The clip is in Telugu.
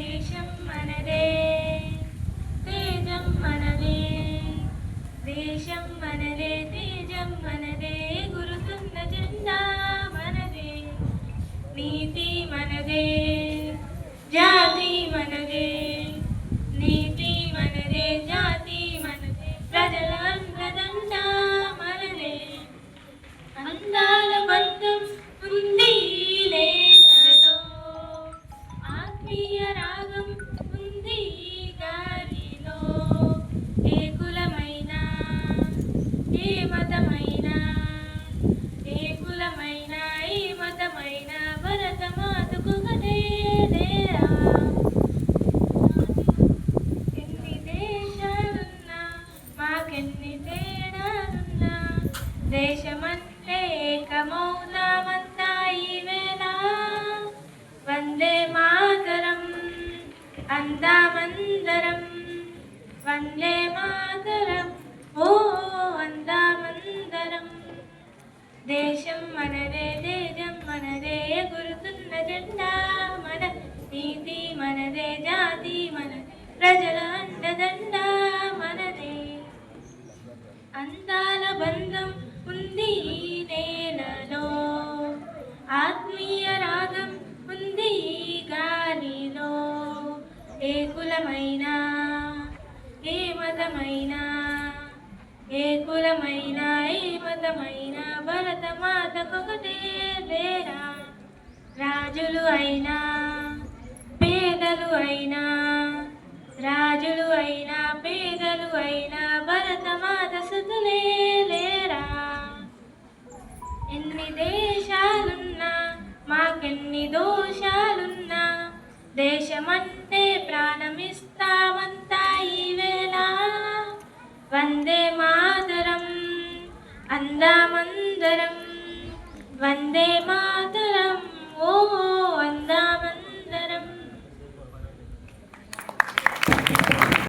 దేశం మనదే తేజం మనదే దేశం మనదే తేజం మనదే గురుతున్న జెండా మనదే నీతి మనదే జాతి మనదే నీతి మనదే జాతి మనదే ప్రజలందరంతా మనదే అందా దేశమంటే ఏకమౌనామందాయివేలా వందే మాతరం అందామందరం. వందే మాతరం ఓ అందామందరం. దేశం మనదే దేశం మనదే గురుతున్న జెండా. మన నీతి మనదే జాతి మన ప్రజల అండదండ. మనదే అందాల బంధం ఏ కులమైనా ఏ మతమైనా ఏ కులమైనా ఏ మతమైనా భరత మాతకొకటే లేరా రాజులు అయినా పేదలు అయినా రాజులు అయినా పేదలు అయినా భరత మాత సుతులే లేరా. ఎన్ని దేశాలున్నా మాకెన్ని దోషాలున్నా దేశమంటే தரம் வந்தே மாதரம் ஓ